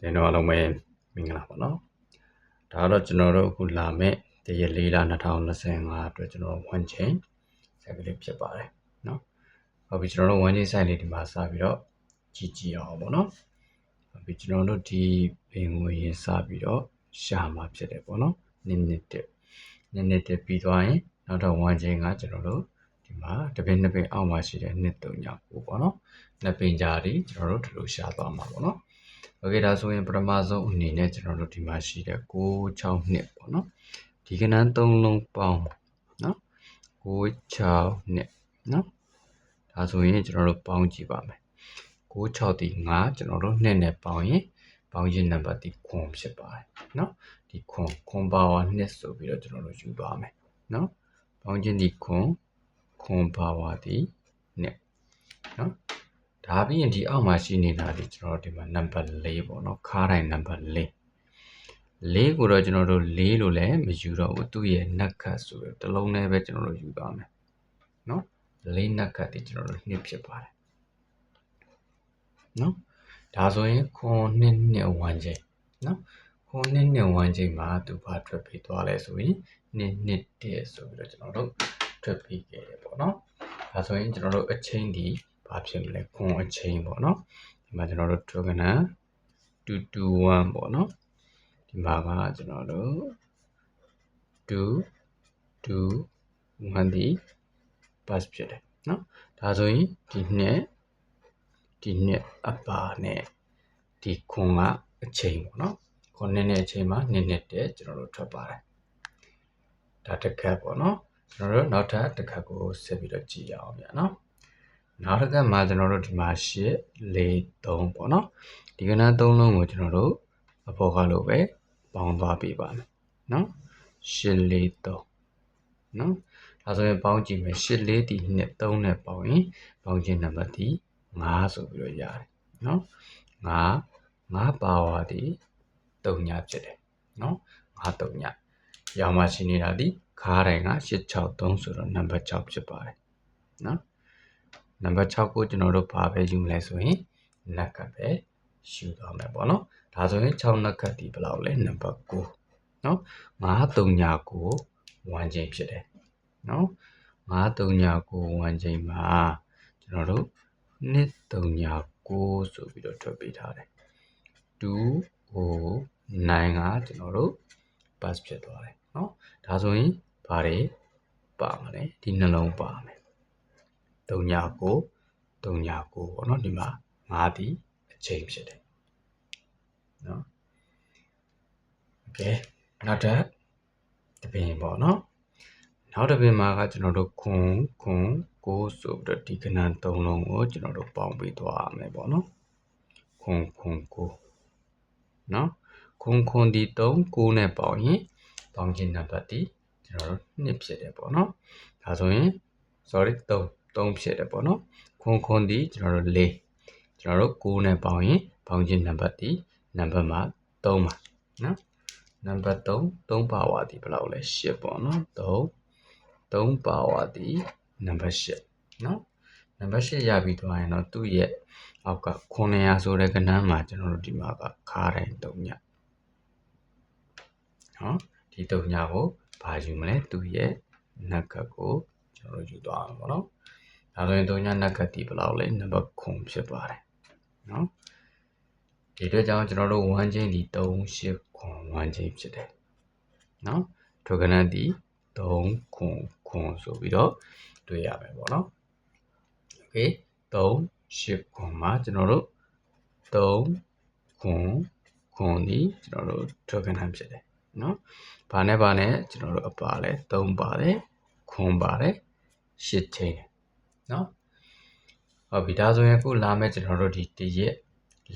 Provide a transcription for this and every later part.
တင်တော့အားလုံးပဲမင်္ဂလာပါနော်ဒါကတော့ကျွန်တော်တို့အခုလာမယ့်တရက်၄လ2025အတွက်ကျွန်တော်1 chain ဆက်ကလေးဖြစ်ပါတယ်နော်ဟုတ်ပြီကျွန်တော်တို့1 chain site လေးဒီမှာစပြီးတော့ကြည့်ကြည့်အောင်ပေါ့နော်ဟုတ်ပြီကျွန်တော်တို့ဒီပင်ကိုရင်စပြီးတော့ရှာမှာဖြစ်တယ်ပေါ့နော်နည်းနည်းတက်နည်းနည်းတက်ပြီးသွားရင်နောက်တော့1 chain ကကျွန်တော်တို့ဒီမှာတပင်းနှစ်ပင်အောက်မှာရှိတဲ့နှစ်တုံညာကိုပေါ့နော်နှစ်ပင်ကြားဒီကျွန်တော်တို့ဒီလိုရှာသွားမှာပေါ့နော် โอเคဒါဆိုရင်ပထမဆုံးအနေနဲ့ကျွန်တော်တို့ဒီမှာရှိတဲ့6 6နှစ်ပေါ့နော်ဒီကနန်း3လုံးပေါင်းနော်6 6နှစ်နော်ဒါဆိုရင်ကျွန်တော်တို့ပေါင်းကြည့်ပါမယ်6 6ဒီ9ကျွန်တော်တို့နှစ်နဲ့ပေါင်းရင်ပေါင်းခြင်းနံပါတ်ဒီခွန်ဖြစ်ပါတယ်နော်ဒီခွန်ခွန်ပါဝါနှစ်ဆိုပြီးတော့ကျွန်တော်တို့ယူသွားမယ်နော်ပေါင်းခြင်းဒီခွန်ခွန်ပါဝါဒီနှစ်နော် ဒါပြီးရင်ဒီအောက်မှာရှိနေတာဒီကျွန်တော်တို့ဒီမှာနံပါတ်၄ပေါ့နော်ခါးတိုင်းနံပါတ်၄၄ကိုတော့ကျွန်တော်တို့၄လို့လည်းမယူတော့ဘူးသူ့ရဲ့နက်ခတ်ဆိုပြီးတစ်လုံးနဲ့ပဲကျွန်တော်တို့ယူသွားမယ်နော်၄နက်ခတ်ဒီကျွန်တော်တို့နှစ်ဖြစ်ပါတယ်နော်ဒါဆိုရင်ခွန်နှစ်နှစ်ဝမ်းချိန်နော်ခွန်နှစ်နှစ်ဝမ်းချိန်မှာသူဘာထွက်ပြီးသွားလဲဆိုရင်နှစ်နှစ်တည်းဆိုပြီးတော့ကျွန်တော်တို့ထွက်ပြီးခဲ့တယ်ပေါ့နော်ဒါဆိုရင်ကျွန်တော်တို့အချိန်ဒီ ဘာဖြစ်မလဲခွန်အချိန်ပေါ့နော်ဒီမှာကျွန်တော်တို့ထွက်ကန221ပေါ့နော်ဒီမှာကကျွန်တော်တို့2 2 1ဒီ pass ဖြစ်တယ်နော်ဒါဆိုရင်ဒီနှစ်ဒီနှစ်အပါနဲ့ဒီခွန်ကအချိန်ပေါ့နော်ခွန်နှစ်နဲ့အချိန်မှာနှစ်နှစ်တည်းကျွန်တော်တို့ထွက်ပါတယ်ဒါတစ်ခါပေါ့နော်ကျွန်တော်တို့နောက်ထပ်တစ်ခါကိုဆက်ပြီးတော့ကြည့်ရအောင်ဗျာနော် နောက်တစ်ခါမှာကျွန်တော်တို့ဒီမှာ8 4 3ပေါ့နော်ဒီကဏ္ဍ3လုံးကိုကျွန်တော်တို့အပေါ်ကလို့ပဲပေါင်းသွားပေးပါမယ်နော်8 4 3နော်ဒါဆိုရင်ပေါင်းကြည့်မယ်8 4ဒီ2 3နဲ့ပေါင်းရင်ပေါင်းခြင်းနံပါတ်ဒီ5ဆိုပြီးတော့ရတယ်နော်5 5ပါဝါဒီ3ညဖြစ်တယ်နော်5 3ညရောင်မရှိနေတာဒီခါးတိုင်းက863ဆိုတော့နံပါတ်6ဖြစ်ပါတယ်နော် နံပါတ်6ကိုကျွန်တော်တို့ဘာပဲယူမလဲဆိုရင်နက္ခတ်ပဲယူသွားမယ်ပေါ့နော်ဒါဆိုရင်6နက္ခတ်ဒီဘယ်လောက်လဲနံပါတ်9နော်9 3 9ကို1ချိန်ဖြစ်တယ်နော်9 3 9ကို1ချိန်မှာကျွန်တော်တို့2 3 9ဆိုပြီးတော့ထွက်ပေးထားတယ်2 0 9ကကျွန်တော်တို့ pass ဖြစ်သွားတယ်နော်ဒါဆိုရင်ဘာတွေပါမလဲဒီနှလုံးပါမယ် 3ညကို3ညကိုပေါ့เนาะဒီမှာ5ဒီအချိန်ဖြစ်တယ်เนาะโอเคနောက်တစ်တပင်ပေါ့เนาะနောက်တစ်ပင်မှာကကျွန်တော်တို့ခွန်ခွန်ကိုဆိုပြီးတော့ဒီကဏ္ဍ၃လုံးကိုကျွန်တော်တို့ပေါင်းပြီးသွားရမယ်ပေါ့เนาะခွန်ခွန်ကိုเนาะခွန်ခွန်ဒီ3 9နဲ့ပေါင်းရင်ပေါင်းခြင်းနံပါတ်ဒီကျွန်တော်တို့2ဖြစ်တယ်ပေါ့နော်ဒါဆိုရင် sorry 3 3ဖြစ်တယ်ပေါ့နော်ခွန်ခွန်ဒီကျွန်တော်တို့4ကျွန်တော်တို့9နဲ့ပေါင်းရင်ပေါင်းခြင်းနံပါတ်ဒီနံပါတ်မှာ3ပါနော်နံပါတ်3 3ပါဝါဒီဘယ်လောက်လဲ8ပေါ့နော်3 3ပါဝါဒီနံပါတ်8နော်နံပါတ်8ရပြီးသွားရင်တော့သူ့ရဲ့အောက်က900ဆိုတဲ့ကဏ္ဍမှာကျွန်တော်တို့ဒီမှာကခါတိုင်း3ညနော်ဒီတုံညာကိုဘာယူမလဲသူရဲ့နက်ကတ်ကိုကျွန်တော်တို့ယူသွားအောင်ပေါ့နော် ဒါဆိုရင်တုံညာနက်ကတ်ဒီဘယ်လောက်လဲနံပါတ်9ဖြစ်ပါတယ်နော်ဒီအတွက်ကြောင့်ကျွန်တော်တို့1ချင်းဒီ3 8ခွန်1ချင်းဖြစ်တယ်နော်ထိုကနန်းဒီ3ခွန်ခွန်ဆိုပြီးတော့တွေ့ရမယ်ပေါ့နော်โอเค3 8ခွန်မှာကျွန်တော်တို့3ခွန်ခွန်ဒီကျွန်တော်တို့ထိုကနန်းဖြစ်တယ်နော်။ဘာနဲ့ဘာနဲ့ကျွန်တော်တို့အပါလဲ3ပါတယ်ခွန်ပါတယ်8ချိန် နော်။ဟုတ်ပြီဒါဆိုရင်အခုလာမယ့်ကျွန်တော်တို့ဒီတရက်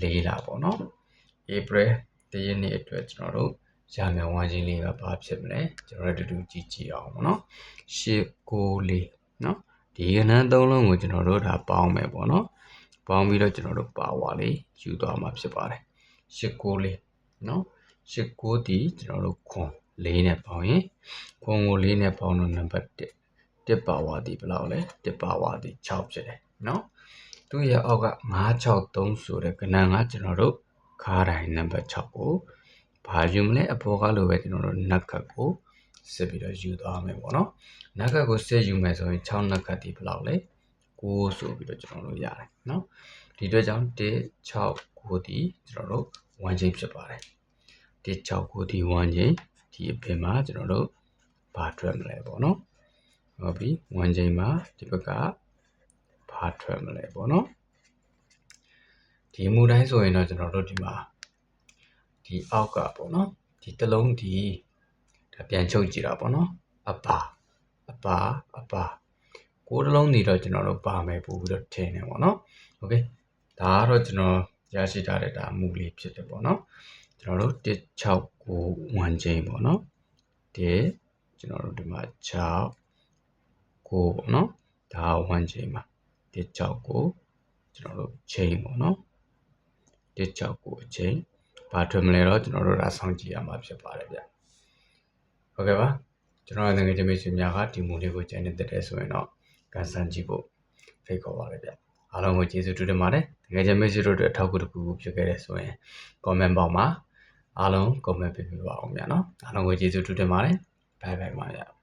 ၄လပေါ့နော်။ April တရက်နေ့အတွက်ကျွန်တော်တို့ရာမြန်ဝိုင်းချင်းလေးကဘာဖြစ်မလဲကျွန်တော်တို့တူတူကြည့်ကြည့်အောင်ပေါ့နော်။8 9 4နော်။ဒီကဏ္ဍသုံးလုံးကိုကျွန်တော်တို့ဒါပေါင်းမယ်ပေါ့နော်။ပေါင်းပြီးတော့ကျွန်တော်တို့ပါဝါလေးယူသွားမှာဖြစ်ပါတယ်။8 9 4နော်။၈9ဒီကျွန်တော်တို့ခွန်၄နဲ့ပေါင်းရင်ခွန်ကို၄နဲ့ပေါင်းတော့နံပါတ်1 1ပါဝါဒီဘယ်လောက်လဲ1ပါဝါဒီ6ဖြစ်တယ်နော်သူ့ရဲ့အောက်က963ဆိုတဲ့ကဏ္ဍကကျွန်တော်တို့ခခါတိုင်းနံပါတ်6ကိုဘာယူမလဲအပေါ်ကလိုပဲကျွန်တော်တို့နက်ခတ်ကိုစစ်ပြီးတော့ယူသွားမယ်ပေါ့နော်နက်ခတ်ကိုစစ်ယူမယ်ဆိုရင်6နက်ခတ်ဒီဘယ်လောက်လဲ9ဆိုပြီးတော့ကျွန်တော်တို့ရတယ်နော်ဒီအတွက်ကြောင့်1 6 9ဒီကျွန်တော်တို့1ချိန်ဖြစ်ပါတယ်1 6 9ဒီ1ချိန်ဒီအပြင်မှာကျွန်တော်တို့ဘာထွက်မလဲပေါ့နော် ဟုတ်ပြီ1ချိန်မှာဒီဘက်ကဘာထွက်မလဲပေါ့နော်ဒီမူတိုင်းဆိုရင်တော့ကျွန်တော်တို့ဒီမှာဒီအောက်ကပေါ့နော်ဒီတစ်လုံးဒီဒါပြန်ချုပ်ကြည့်တာပေါ့နော်အပါအပါအပါကိုယ်တစ်လုံးနေတော့ကျွန်တော်တို့ပါမယ်ပို့ပြီးတော့ထင်တယ်ပေါ့နော်โอเคဒါကတော့ကျွန်တော်ရရှိထားတဲ့ဒါမူလေးဖြစ်တယ်ပေါ့နော်ကျွန်တော်တို့169 1ချိန်ပေါ့နော်1ကျွန်တော်တို့ဒီမှာ6 9ပေါ့နော်ဒါ1ချိန်ပါ169ကျွန်တော်တို့ချိန်ပေါ့နော်169အချိန်ဘာထွက်မလဲတော့ကျွန်တော်တို့ဒါစောင့်ကြည့်ရမှာဖြစ်ပါတယ်ဗျဟုတ်ကဲ့ပါကျွန်တော်ငွေချင်းမိတ်ဆွေများကဒီမူလေးကိုကျန်နေတဲ့ဆိုရင်တော့ကန်ဆန်းကြည့်ဖို့ဖိတ်ခေါ်ပါရဗျအားလုံးကိုကျေးဇူးတင်ပါတယ်ငွေချင်းမိတ်ဆွေတို့အတွက်အထောက်အကူတစ်ခုခုဖြစ်ခဲ့တဲ့ဆိုရင် comment ပေါက်မှာအားလုံး comment ပေးပြပါအောင်ဗျာနော်အားလုံးကိုကျေးဇူးတင်ပါတယ်ဘိုင်ဘိုင်ပါဗျ